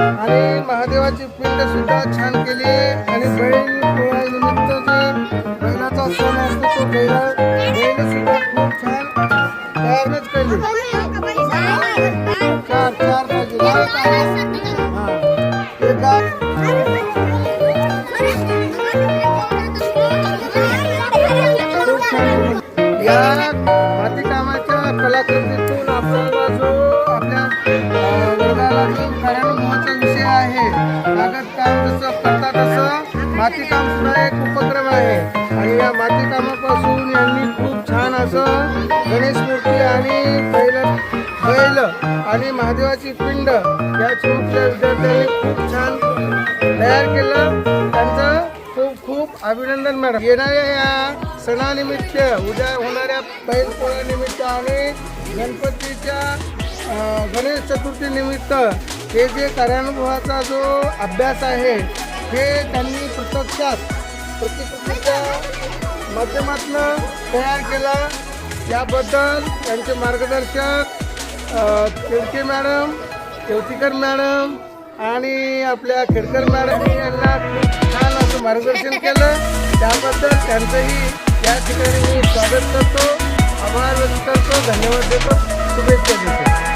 आणि महादेवाची पिंड सुद्धा छान केली आणि बैल पोळा निमित्त जे बैलाचा सण असतो तो बैल बैल सुद्धा खूप छान तयारच केली चार चार पाहिजे माती कलाकृतीतून आपल्याला जो आपल्या वर्गाला जो विषय आहे. बागकाम जसं तसं मातीकाम सुद्धा एक उपक्रम आहे. आणि या मातीकामापासून यांनी खूप छान असं गणेश मूर्ती आणि बैल बैल आणि महादेवाची पिंड या चिमुकल्या विद्यार्थ्यांनी खूप छान तयार केलं. त्यांचं अभिनंदन मॅडम. येणाऱ्या या सणानिमित्त उद्या होणाऱ्या बैल पोळ्यानिमित्त आणि गणपतीच्या गणेश चतुर्थीनिमित्त हे जे कार्यानुभवाचा जो अभ्यास आहे हे त्यांनी प्रत्यक्षात प्रतिकृतीच्या माध्यमातून तयार केला. याबद्दल त्यांचे मार्गदर्शक केळके मॅडम केवतीकर मॅडम आणि आपल्या खेडकर मॅडम यांना मार्गदर्शन केलं. त्याबद्दल त्यांचंही या ठिकाणी मी स्वागत करतो. आभार व्यक्त करतो. धन्यवाद देतो. शुभेच्छा देतो.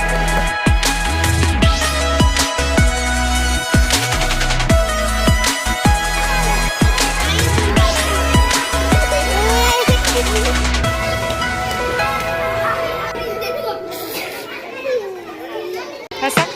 Passa.